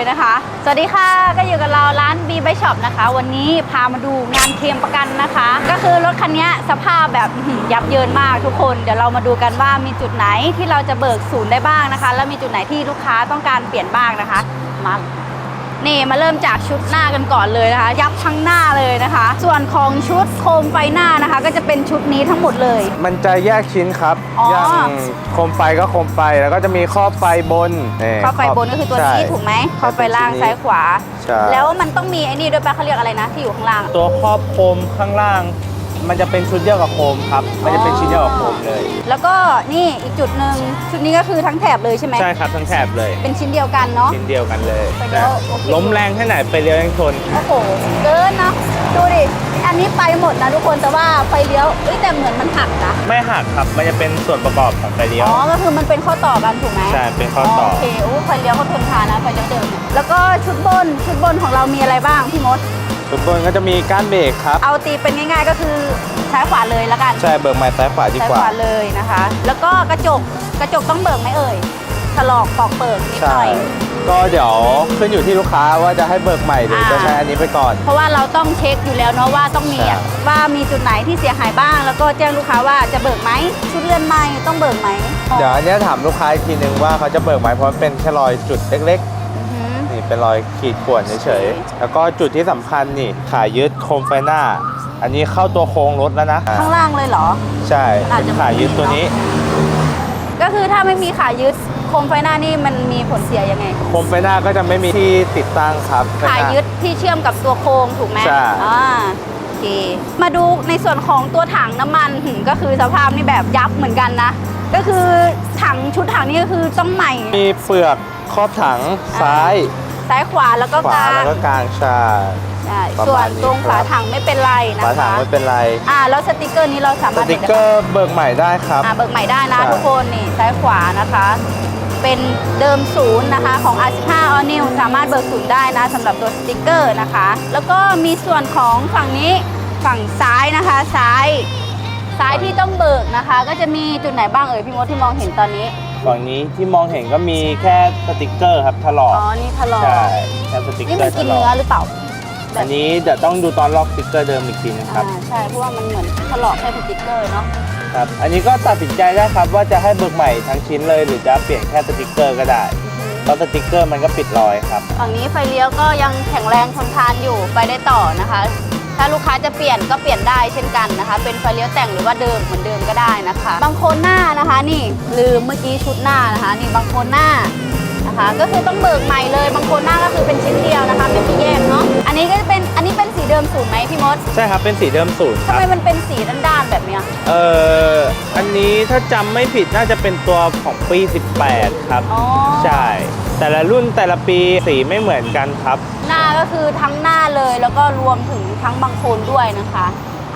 เลยนะคะ สวัสดีค่ะก็อยู่กับเราร้าน B by Shop นะคะ วันนี้พามาดูงานเคลมประกันนะคะ ก็คือรถคันนี้สภาพแบบยับเยินมากทุกคน เดี๋ยวเรามาดูกันว่ามีจุดไหนที่เราจะเบิกศูนย์ได้บ้างนะคะ แล้วมีจุดไหนที่ลูกค้าต้องการเปลี่ยนบ้างนะคะ มา นี่มาเริ่มจากชุดหน้ากันก่อนเลยนะคะ ยับทั้งหน้าเลยนะคะ ส่วนของชุดโคมไฟหน้านะคะ ก็จะเป็นชุดนี้ทั้งหมดเลย มันจะแยกชิ้นครับอ๋อออย่างโคมไฟก็โคมไฟแล้วก็จะมีครอบไฟบนนี่ข้อไฟบนก็คือตัวนี้ใช่ถูกไหมข้อไฟล่างซ้ายขวา ใช่แล้วมันต้องมีไอ้นี่ด้วยปะเขาเรียกอะไรนะที่อยู่ข้างล่างอะตัวครอบโคมข้างล่าง มันจะเป็นชุดเดียวกับโคมครับ มันจะเป็นชิ้นเดียวกับโคมเลย แล้วก็นี่อีกจุดหนึ่งชุดนี้ก็คือทั้งแถบเลยใช่ไหมใช่ครับทั้งแถบเลย เป็นชิ้นเดียวกันเนาะ ชิ้นเดียวกันเลยไปเลี้ยวโอเค ล้มแรงแค่ไหนไปเลี้ยวยังชน โอ้โห เกินเนาะดูดิ อันนี้ไปหมดนะทุกคนแต่ว่าไฟเลี้ยวเอ้ยแต่เหมือนมันหักนะ ไม่หักครับ มันจะเป็นส่วนประกอบของไฟเลี้ยว อ๋อ ก็คือมันเป็นข้อต่อกันถูกไหมใช่เป็นข้อต่อโอเคโอ้ไฟเลี้ยวเขาทนทานนะไฟเลี้ยวเดิมเนี่ยแล้วก็ชุดบน ชุดบนของเรามีอะไรบ้างพี่มด ชุดบนก็จะมีก้านเบรกครับ เอาตีเป็นง่าย ๆ ก็คือซ้ายขวาเลยแล้วกันใช่เบิกไม้ซ้ายขวาดีซ้ายกว่าขวาเลยนะคะ แล้วก็กระจกกระจกต้องเบิกไหมเอ่ยถลอกปอกเปิดนิดหใช่ น่อย ก็เดี๋ยวขึ้นอยู่ที่ลูกค้าว่าจะให้เบิกใหม่หรืออ่าจะใช้อันนี้ไปก่อน เพราะว่าเราต้องเช็คอยู่แล้วเนาะว่าต้องมีอะใช่ ว่ามีจุดไหนที่เสียหายบ้าง แล้วก็แจ้งลูกค้าว่าจะเบิกไหมชุดเลื่อนไหมต้องเบิกไหมเดี๋ยวอันเนี้ยถามลูกค้าอีกทีนึงว่าเขาจะเบิกไหมเพราะมันเป็นแค่รอยจุดเล็กอือหือๆนี่ เป็นรอยขีดข่วนเฉยๆ แล้วก็จุดที่สำคัญนี่ขายึดโคมไฟหน้า อันนี้เข้าตัวโครงรถแล้วนะ ข้างล่างเลยเหรอ ใช่อาจจะเป็นขายึดตัวนี้ ก็คือถ้าไม่มีขายึดโคมไฟหน้านี่มันมีผลเสียยังไง โคมไฟหน้าก็จะไม่มีที่ติดตั้งครับไฟขาหน้ ยึดที่เชื่อมกับตัวโครงถูกไหมใช่ อ่าโอเค มาดูในส่วนของตัวถังน้ำมันหืมก็คือสภาพนี่แบบยับเหมือนกันนะ ก็คือถังชุดถังนี่ก็คือต้องใหม่ มีเปลือกครอบถังซ้าย ซ้ายขวาแล้วก็ขกวาลางแล้วก็กลางใช่ ใช่ประส่วมานณนี้ตรงครับฝาถังไม่เป็นไรนะฝาถังคะไม่เป็นไร อ่าแล้วสติกเกอร์นี้เราสาสมารถติกเกอร์เบิกใหม่ได้ครับ อ่าเบิกใหม่ได้นะใช่ ทุกคนนี่ซ้ายขวานะคะ เป็นเดิมศูนย์นะคะของ R15 All New สามารถเบิกศูนย์ได้นะสำหรับตัวสติกเกอร์นะคะ แล้วก็มีส่วนของฝั่งนี้ฝั่งซ้ายนะคะ ซ้าย ซ้ายที่ต้องเบิกนะคะ ก็จะมีจุดไหนบ้างเอ่ยพี่มดที่มองเห็นตอนนี้ ฝั่งนี้ที่มองเห็นก็มีแค่สติกเกอร์ครับถลอกอ๋อ นี่ทะลอกใช่แค่สติกนี่เกอมันร์ถกินลอเนื้อกหรือเปล่าแบบอันนี้เดี๋ยวต้องดูตอนลอกสติกเกอร์เดิมอีกทีนึงครับ อ่าใช่ เพราะว่ามันเหมือนถลอกแค่สติกเกอร์เนาะ ครับ อันนี้ก็ตัดสินใจได้ครับว่าจะให้เบิกใหม่ทั้งชิ้นเลย หรือจะเปลี่ยนแค่สติกเกอร์ก็ได้ เพราะสติกเกอร์มันก็ปิดรอยครับ ฝั่งนี้ไฟเลี้ยวก็ยังแข็งแรงทนทานอยู่ไปได้ต่อนะคะ ถ้าลูกค้าจะเปลี่ยนก็เปลี่ยนได้เช่นกันนะคะ เป็นไฟเลี้ยวแต่งหรือว่าเดิมเหมือนเดิมก็ได้นะคะ บางโคนหน้านะคะนี่ลืมเมื่อกี้ชุดหน้านะคะ นี่บางโคนหน้านะคะ ก็คือต้องเบิกใหม่เลย บางโคนหน้าก็คือเป็นชิ้นเดียวนะคะไม่มีแยกเนาะอันนี้ก็จะเป็นอันนี้เป็นสีเดิมสูตรไหมพี่มดใช่ครับเป็นสีเดิมศูนย์คทำรับไมมันเป็นสีด้านๆแบบเนี้ยเอ่ออันนี้ถ้าจำไม่ผิดน่าจะเป็นตัวของปี 18 ครับ อ๋อ ใช่ แต่ละรุ่นแต่ละปีสีไม่เหมือนกันครับ หน้าก็คือทั้งหน้าเลย แล้วก็รวมถึงทั้งบางโคนด้วยนะคะ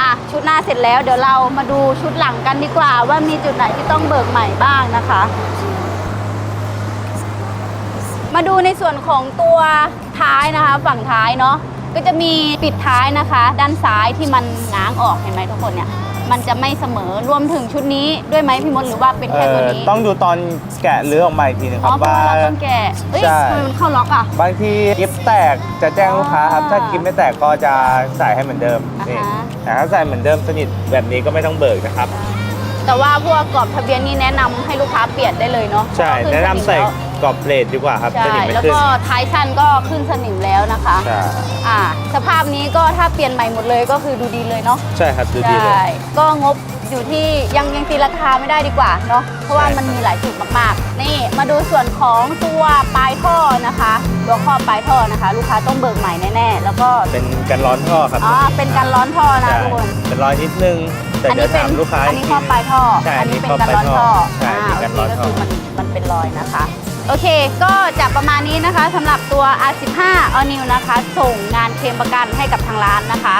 อะชุดหน้าเสร็จแล้วเดี๋ยวเรามาดูชุดหลังกันดีกว่า ว่ามีจุดไหนที่ต้องเบิกใหม่บ้างนะคะ มาดูในส่วนของตัวท้ายนะคะ ฝั่งท้ายเนาะก็จะมีปิดท้ายนะคะ ด้านซ้ายที่มันง้างออกเห็นไหมทุกคนเนี่ย มันจะไม่เสมอรวมถึงชุดนี้ด้วยไหมพี่มดหรือว่าเป็นเอ่แค่ตัวอนี้ ต้องดูตอนแกะเลือออกมาอีกทีนึงคอ๋รัอบเพราะว่าเราต้องแกะเอ้ยใช่ทำไมมันเข้าล็อกอะ บางทีกิฟแตกจะแจ้งลูกค้าครับอ๋อถ้ากิฟไม่แตกก็จะใส่ให้เหมือนเดิมอ่านี่ฮะ แต่ถ้าใส่เหมือนเดิมสนิทแบบนี้ก็ไม่ต้องเบิกนะครับ แต่ว่าพวกกรอบทะเบียนนี่แนะนำให้ลูกค้าเปลี่ยนได้เลยเนาะใช่เพราะว่าแนะนำใส่ขึ้ส กรอบเลดดีกว่าครับนิมสนิแล้วทไม่ใช่แล้วขึ้น ก็ท้ายชั้นก็ขึ้นสนิมแล้วนะคะใช่ อ่าสภาพนี้ก็ถ้าเปลี่ยนใหม่หมดเลยก็คือดูดีเลยเนาะ ใช่ครับดูดีเลย ใช่ ก็งบอยู่ที่ยังยังตีราคาไม่ได้ดีกว่าเนาะ เพราะว่าใช่มันมีหลายจุดมากๆ นี่มาดูส่วนของตัวปลายท่อนะคะ ตัวครอบปลายท่อนะคะ ลูกค้าต้องเบิกใหม่แน่ๆ แล้วก็เป็นกันร้อนท่อครับอ๋อเป็นการร้อนท่อนะใช่ทุกคนเป็นรอยนิดนึง แต่อันเดี๋ยนี้วเป็นถามลูกค้าอันอีนี้กข้อที ปลายท่อ ใช่อันนี้อันนี้เป็นข้อการร้อนท่อปลายท่อใช่อ่ามีการร้อนท่อโเคก็คือมันมันเป็นรอยนะคะ โอเค ก็จะประมาณนี้นะคะสำหรับตัว R15 All New นะคะ ส่งงานเคลมประกันให้กับทางร้านนะคะ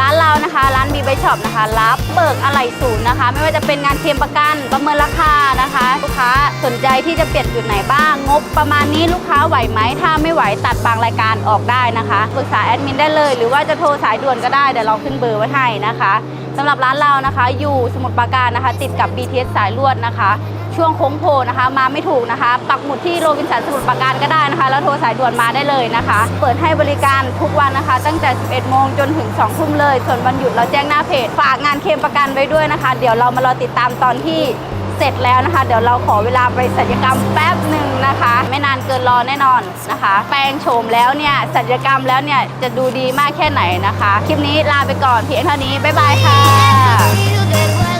ร้านเรานะคะ ร้าน B by Shop นะคะ รับเบิกอะไหล่ศูนย์นะคะ ไม่ว่าจะเป็นงานเคลมประกันประเมินราคานะคะ ลูกค้าสนใจที่จะเปลี่ยนจุดไหนบ้าง งบประมาณนี้ลูกค้าไหวไหมถ้าไม่ไหวตัดบางรายการออกได้นะคะปรึกษาแอดมินได้เลย หรือว่าจะโทรสายด่วนก็ได้เดี๋ยวเราขึ้นเบอร์ไว้ให้นะคะสำหรับร้านเรานะคะ อยู่สมุทรปราการนะคะ ติดกับ BTS สายลวดนะคะ ช่วงโค้งโพนะคะ มาไม่ถูกนะคะ ปักหมุดที่โรบินสันสมุทรปราการก็ได้นะคะ แล้วโทรสายด่วนมาได้เลยนะคะ เปิดให้บริการทุกวันนะคะ ตั้งแต่ 11 โมงจนถึง 2 ทุ่มเลย ส่วนวันหยุดเราแจ้งหน้าเพจ ฝากงานเคลมประกันไว้ด้วยนะคะ เดี๋ยวเรามารอติดตามตอนที่เสร็จแล้วนะคะ เดี๋ยวเราขอเวลาไปศัลยกรรมแป๊บหนึ่งนะคะ ไม่นานเกินรอแน่นอนนะคะ แปลงโฉมแล้วเนี่ยศัลยกรรมแล้วเนี่ยจะดูดีมากแค่ไหนนะคะ คลิปนี้ลาไปก่อนเพียงเท่านี้บ๊ายบายค่ะ